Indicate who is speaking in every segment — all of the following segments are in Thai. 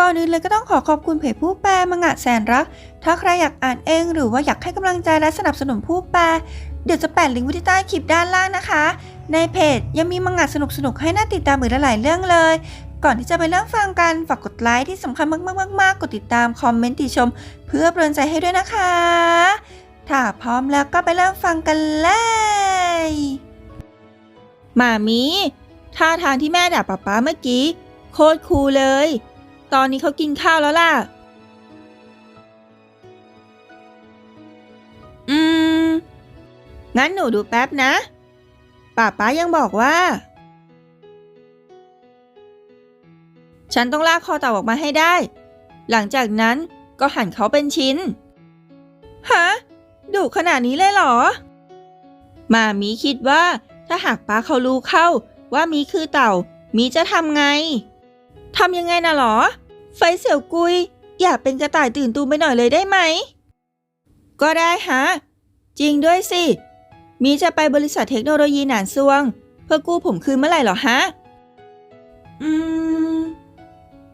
Speaker 1: ก่อนอื่นเลยก็ต้องขอขอบคุณเพจผู้แปลมังงะแสนรัก ถ้าใครอยากอ่านเองหรือว่าอยากให้กำลังใจและสนับสนุนผู้แปล เดี๋ยวจะแปะลิงก์ไว้ที่ใต้คลิปด้านล่างนะคะ ในเพจยังมีมังงะสนุกๆให้น่าติดตามอีกหลายเรื่องเลย ก่อนที่จะไปเริ่มฟังกันฝากกดไลค์ที่สำคัญมากๆๆกดติดตามคอมเมนต์ติชม เพื่อเป็นกใจให้ด้วยนะคะ ถ้าพร้อมแล้วก็ไปเริ่มฟังกันเลยมามีท่าทางที่แม่ด่าป๊าป๊าเมื่อกี้โคตรคูลเลย ตอนนี้เขากินข้าวแล้วล่ะ อืม งั้นหนูดูแป๊บนะป้าป๊ายังบอกว่า ฉันต้องลากคอเต่าออกมาให้ได้ หลังจากนั้นก็หั่นเขาเป็นชิ้น ฮะ ดุขนาดนี้เลยเหรอ มามีคิดว่าถ้าหากป้าเขารู้เข้าว่ามีคือเต่า มีจะทำไง ทำยังไงน่ะหรอ ไฟเสี่ยวกุย อย่าเป็นกระต่ายตื่นตูมไปหน่อยเลยได้ไหม ก็ได้ฮะ จริงด้วยสิ มีจะไปบริษัทเทคโนโลยีหนานซวง เพื่อกู้ผมคืนเมื่อไหร่หรอฮะ อืม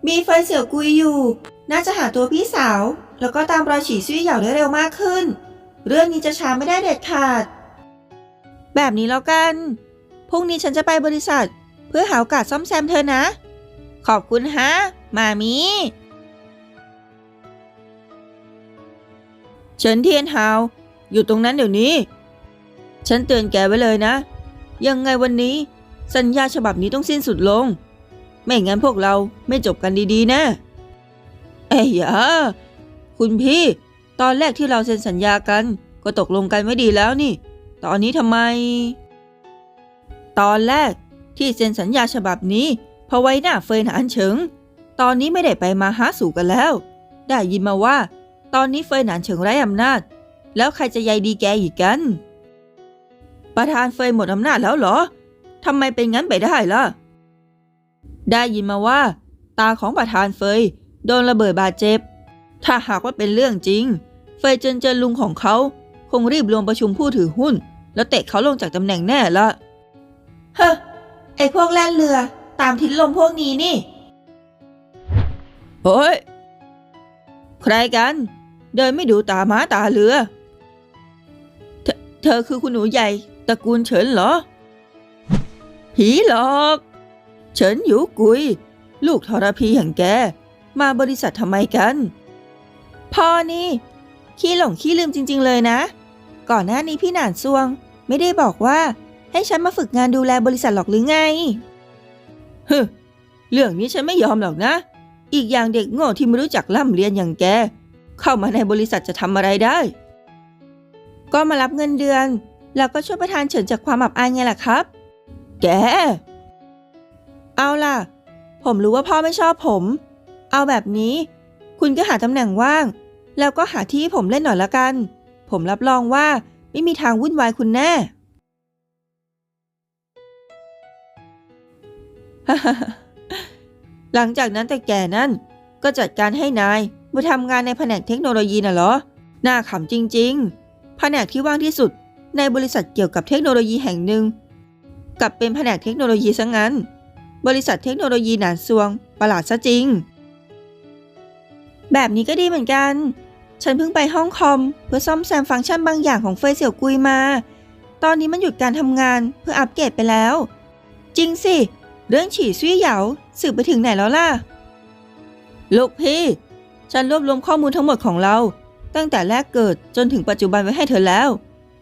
Speaker 1: มีไฟเสี่ยวกุยอยู่ น่าจะหาตัวพี่สาว แล้วก็ตามรอยฉีซี่เหยาได้เร็วมากขึ้น เรื่องนี้จะช้าไม่ได้เด็ดขาด แบบนี้แล้วกัน พรุ่งนี้ฉันจะไปบริษัท เพื่อหาโอกาสซ่อมแซมเธอนะ ขอบคุณฮะ มามีเฉินเทียนฮาว อยู่ตรงนั้นเดี๋ยวนี้ ฉันเตือนแกไว้เลยนะ ยังไงวันนี้ สัญญาฉบับนี้ต้องสิ้นสุดลง ไม่งั้นพวกเราไม่จบกันดีๆนะ เอ้ยย่าคุณพี่ ตอนแรกที่เราเซ็นสัญญากัน ก็ตกลงกันไม่ดีแล้วนี่ ตอนนี้ทำไม ตอนแรกที่เซ็นสัญญาฉบับนี้ พราะไว้หน้าเฟยหนานเฉิง ตอนนี้ไม่ได้ไปมาหาสู่กันแล้ว ได้ยินมาว่า ตอนนี้เฟยหนานเฉิงไร้อำนาจ แล้วใครจะใยดีแกอีกกัน ประธานเฟยหมดอำนาจแล้วเหรอทำไมเป็นงั้นไปได้ล่ะ ได้ยินมาว่า ตาของประธานเฟยโดนระเบิดบาดเจ็บ ถ้าหากว่าเป็นเรื่องจริง เฟยเจินเจินลุงของเขา คงรีบรวมประชุมผู้ถือหุ้น แล้วเตะเขาลงจากตำแหน่งแน่ละเฮ้อไอพวกแล่นเรือ ตามทิศลมพวกนี้นี่เฮ้ย ใครกัน เดินไม่ดูตาม้าตาเรือเธอเธอคือคุณหนูใหญ่ตระกูลเฉินเหรอ ผีหลอก เฉินหยูกุย ลูกทรพีอย่างแก มาบริษัททำไมกัน พ่อนี่ ขี้หลงขี้ลืมจริง ๆ เลยนะ ก่อนหน้านี้พี่หนานซวง ไม่ได้บอกว่าให้ฉันมาฝึกงานดูแลบริษัทหรอกหรือไง ฮึเรื่องนี้ฉันไม่ยอมหรอกนะ อีกอย่างเด็กโง่ที่ไม่รู้จักล่ำเรียนอย่างแก เข้ามาในบริษัทจะทำอะไรได้ ก็มารับเงินเดือน แล้วก็ช่วยประธานเฉินจากความอับอายไงล่ะครับ แก เอาล่ะ ผมรู้ว่าพ่อไม่ชอบผม เอาแบบนี้ คุณก็หาตำแหน่งว่าง แล้วก็หาที่ผมเล่นหน่อยละกัน ผมรับรองว่าไม่มีทางวุ่นวายคุณแน่ หลังจากนั้นแต่แก่นั้นก็จัดการให้นายมาทำงานในแผนกเทคโนโลยีน่ะเหรอ น่าขำจริง ๆ แผนกที่ว่างที่สุดในบริษัทเกี่ยวกับเทคโนโลยีแห่งหนึ่งกลับเป็นแผนกเทคโนโลยีซะงั้น บริษัทเทคโนโลยีหนานซวง ประหลาดซะจริง แบบนี้ก็ดีเหมือนกัน ฉันเพิ่งไปห้องคอม เพื่อซ่อมแซมฟังก์ชันบางอย่างของเฟยเสี่ยวกุยมา ตอนนี้มันหยุดการทำงานเพื่ออัปเกรดไปแล้ว จริงสิ เรื่องฉี่ซุยเหยาสืบไปถึงไหนแล้วล่ะ ลูกพี่ ฉันรวบรวมข้อมูลทั้งหมดของเรา ตั้งแต่แรกเกิดจนถึงปัจจุบันไว้ให้เธอแล้ว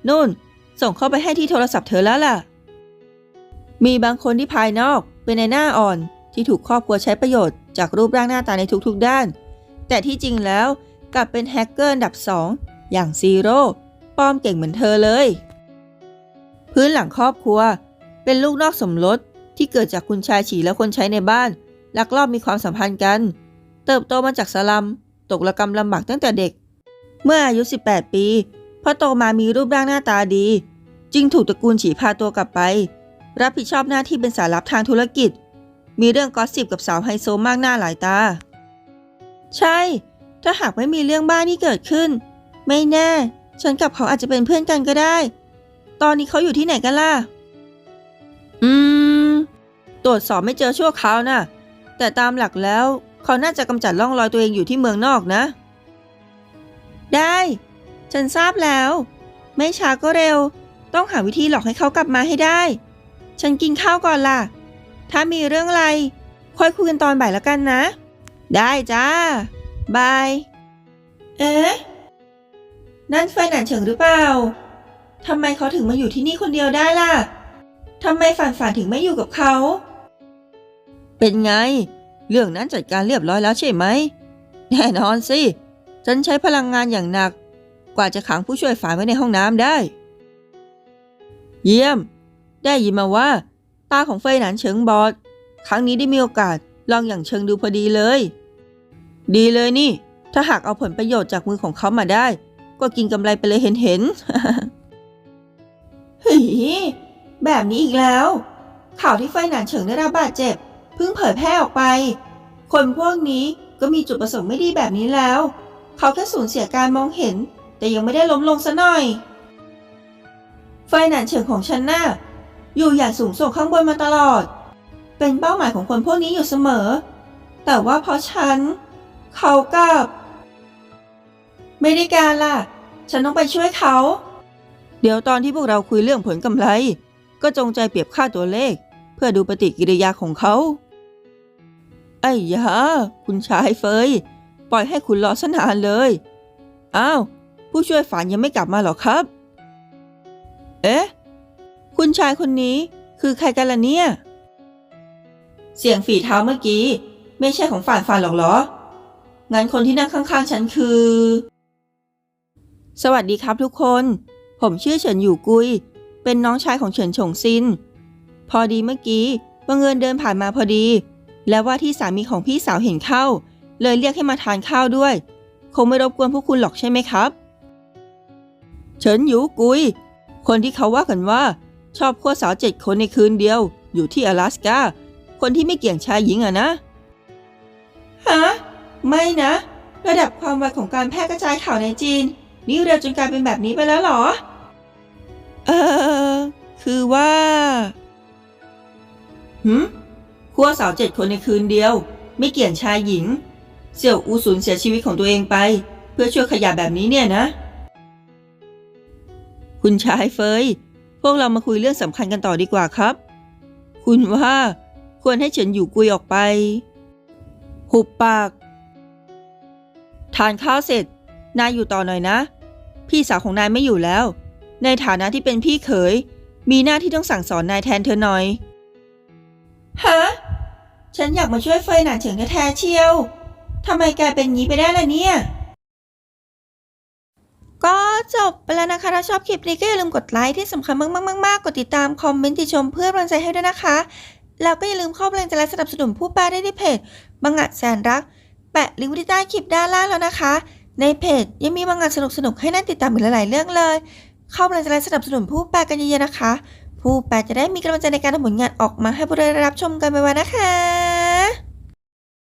Speaker 1: นู่น ส่งเข้าไปให้ที่โทรศัพท์เธอแล้วล่ะ มีบางคนที่ภายนอกเป็นในหน้าอ่อนที่ถูกครอบครัวใช้ประโยชน์จากรูปร่างหน้าตาในทุกๆด้าน แต่ที่จริงแล้วกลับเป็นแฮกเกอร์อันดับสองอย่างซีโร่ปลอมเก่งเหมือนเธอเลย พื้นหลังครอบครัว เป็นลูกนอกสมรส ที่เกิดจากคุณชายฉีและคนใช้ในบ้าน ลักลอบมีความสัมพันธ์กัน เติบโตมาจากสลัม ตกระกรรมลำบากตั้งแต่เด็ก เมื่ออายุ 18 ปีพอโตมามีรูปร่างหน้าตาดี จึงถูกตระกูลฉีพาตัวกลับไป รับผิดชอบหน้าที่เป็นสายลับทางธุรกิจ มีเรื่องกอสซิบกับสาวไฮโซมากหน้าหลายตา ใช่ ถ้าหากไม่มีเรื่องบ้านี่เกิดขึ้น ไม่แน่ ฉันกับเขาอาจจะเป็นเพื่อนกันก็ได้ ตอนนี้เขาอยู่ที่ไหนกันล่ะ ตรวจสอบไม่เจอชั่วคราวน่ะแต่ตามหลักแล้ว เขาน่าจะกำจัดร่องรอยตัวเองอยู่ที่เมืองนอกนะ ได้ ฉันทราบแล้ว ไม่ช้าก็เร็ว ต้องหาวิธีหลอกให้เขากลับมาให้ได้ ฉันกินข้าวก่อนล่ะ ถ้ามีเรื่องอะไรค่อยคุยกันตอนบ่ายแล้วกันนะ ได้จ้าบาย เอ๊ะ นั่นไฟหนานเฉิงหรือเปล่าทำไมเขาถึงมาอยู่ที่นี่คนเดียวได้ล่ะทำไมฝันฝันถึงไม่อยู่กับเขา เป็นไง เรื่องนั้นจัดการเรียบร้อยแล้วใช่ไหม แน่นอนสิ ฉันใช้พลังงานอย่างหนัก กว่าจะขังผู้ช่วยฝ่านไว้ในห้องน้ำได้ เยี่ยม ได้ยินมาว่า ตาของเฟยหนานเฉิงบอด ครั้งนี้ได้มีโอกาสลองอย่างเชิงดูพอดีเลย ดีเลยนี่ ถ้าหากเอาผลประโยชน์จากมือของเขามาได้ ก็กินกำไรไปเลยเห็นเห็นเฮ้ยแบบนี้อีกแล้ว ข่าวที่ไฟหนานเฉิงได้รับบาดเจ็บ เพิ่งเผยแพร่ออกไป คนพวกนี้ก็มีจุดประสงค์ไม่ดีแบบนี้แล้ว เขาแค่สูญเสียการมองเห็น แต่ยังไม่ได้ล้มลงซะหน่อย ไฟหนานเฉิงของฉันน่ะอยู่อย่างสูงส่งข้างบนมาตลอด เป็นเป้าหมายของคนพวกนี้อยู่เสมอ แต่ว่าเพราะฉัน เขากับไม่ได้การล่ะ ฉันต้องไปช่วยเขา เดี๋ยวตอนที่พวกเราคุยเรื่องผลกำไร ก็จงใจเปรียบค่าตัวเลข เพื่อดูปฏิกิริยาของเขา ไอ้ยาคุณชายเฟย ปล่อยให้คุณรอสนานเลย อ้าว ผู้ช่วยฝันยังไม่กลับมาหรอครับ เอ๊ะ คุณชายคนนี้คือใครกันล่ะเนี่ย เสียงฝีเท้าเมื่อกี้ ไม่ใช่ของฝ่านฝ่านหรอกเหรอ งั้นคนที่นั่งข้างๆฉันคือ สวัสดีครับทุกคน ผมชื่อเฉินอยู่กุย เป็นน้องชายของเฉินฉงซิน พอดีเมื่อกี้บังเอิญเดินผ่านมาพอดี และว่าที่สามีของพี่สาวเห็นเข้า เลยเรียกให้มาทานข้าวด้วย คงไม่รบกวนพวกคุณหรอกใช่ไหมครับ เฉินอยู่กุย คนที่เขาว่ากันว่า ชอบขั้วสาวเจ็ดคนในคืนเดียว อยู่ที่阿拉สกาคนที่ไม่เกี่ยงชายหญิงอะนะฮะไม่นะ ระดับความไวของการแพร่กระจายข่าวในจีน นี่เร็วจนกลายเป็นแบบนี้ไปแล้วเหรอ เออ คือว่าหืม ขั้วสาวเจ็ดคนในคืนเดียว ไม่เกี่ยงชายหญิง เสี่ยวอูสูญเสียชีวิตของตัวเองไป เพื่อช่วยขยะแบบนี้เนี่ยนะ คุณชายเฟย พวกเรามาคุยเรื่องสำคัญกันต่อดีกว่าครับ คุณว่าควรให้เฉินอยู่กุยออกไป หุบปาก ทานข้าวเสร็จ นายอยู่ต่อหน่อยนะ พี่สาวของนายไม่อยู่แล้ว ในฐานะที่เป็นพี่เขย มีหน้าที่ต้องสั่งสอนนายแทนเธอหน่อยฮะ ฉันอยากมาช่วยเฟยหนานเฉิงแท้ๆเชียวทำไมแกเป็นงี้ไปได้ล่ะเนี่ย ก็จบไปแล้วนะคะ ถ้าชอบคลิปนี้ก็อย่าลืมกดไลค์ที่สำคัญมากๆๆๆกดติดตามคอมเมนต์ติชมเพื่อนกำลังใจให้ด้วยนะคะ แล้วก็อย่าลืมเข้าแรงใจและสนับสนุนผู้แปลได้ที่เพจบังงะแสนรัก แปะลิงก์ไว้ที่ใต้คลิปด้านล่างแล้วนะคะ ในเพจยังมีบังงะสนุกๆให้น่าติดตามอีกหลายๆเรื่องเลย เข้าแรงใจและสนับสนุนผู้แปลกันเยอะๆนะคะ ผู้แปลจะได้มีกำลังใจในการทำผลงานออกมาให้ผู้ได้รับชมกันไปวันนะคะ